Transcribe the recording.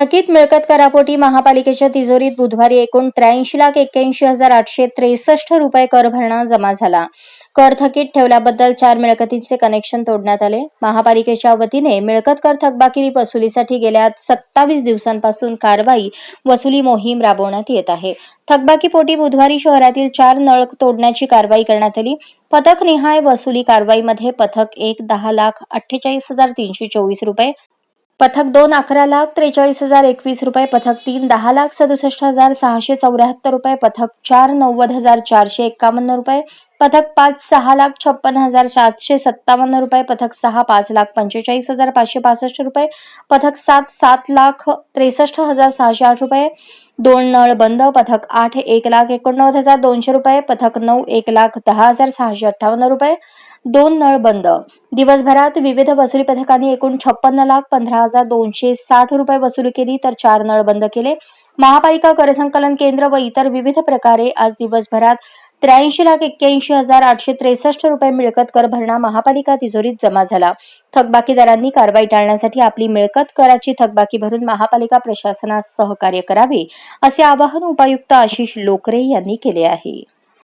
थकीत मिळकत करापोटी महापालिकेच्या तिजोरीत बुधवारी एकूण त्र्याऐंशी लाख एक्क्याऐंशी हजार आठशे त्रेसष्ट रुपये कर भरणा जमा झाला. कर थकीत ठेवल्याबद्दल चार मिळकतींचे कनेक्शन तोडण्यात आले. महापालिकेच्या वतीने मिळकत कर थकबाकी वसुलीसाठी गेल्या सत्तावीस दिवसांपासून कारवाई वसुली मोहीम राबवण्यात येत आहे. थकबाकीपोटी बुधवारी शहरातील चार नळ तोडण्याची कारवाई करण्यात आली. पथक निहाय वसुली कारवाईमध्ये पथक एक दहा लाख अठ्ठेचाळीस हजार तीनशे चोवीस रुपये पथक दोन अकरा लाख त्रेचाळीस हजार एकवीस रुपये पथक तीन दहा लाख सदुसष्ट हजार सहाशे चौऱ्याहत्तर रुपये पथक चार नव्वद हजार चारशे एक्कावन्न रुपये पथक पाच सहा लाख छप्पन हजार सातशे सत्तावन्न रुपये पथक सहा पाच लाख पंचेचाळीस हजार पाचशे पासष्ट रुपये पथक सात सात लाख त्रेसष्ट हजार सहाशे आठ रुपये दोन नळ बंद पथक आठ एक लाख एकोणनव्वद हजार दोनशे रुपये पथक नऊ एक लाख दहा हजार सहाशे अठ्ठावन्न रुपये दोन नळ बंद. दिवसभरात विविध वसुली पथकांनी एकूण छप्पन्न लाख पंधरा हजार दोनशे साठ रुपये वसुली केली तर चार नळ बंद केले. महापालिका करसंकलन केंद्र व इतर विविध प्रकारे आज दिवसभरात त्र्याऐंशी लाख एक्क्याऐंशी हजार आठशे त्रेसष्ट रुपये मिळकत कर भरणा महापालिका तिजोरीत जमा झाला. थकबाकीदारांनी कारवाई टाळण्यासाठी आपली मिळकत कराची थकबाकी भरून महापालिका प्रशासनास सहकार्य करावे असे आवाहन उपायुक्त आशिष लोकरे यांनी केले आहे.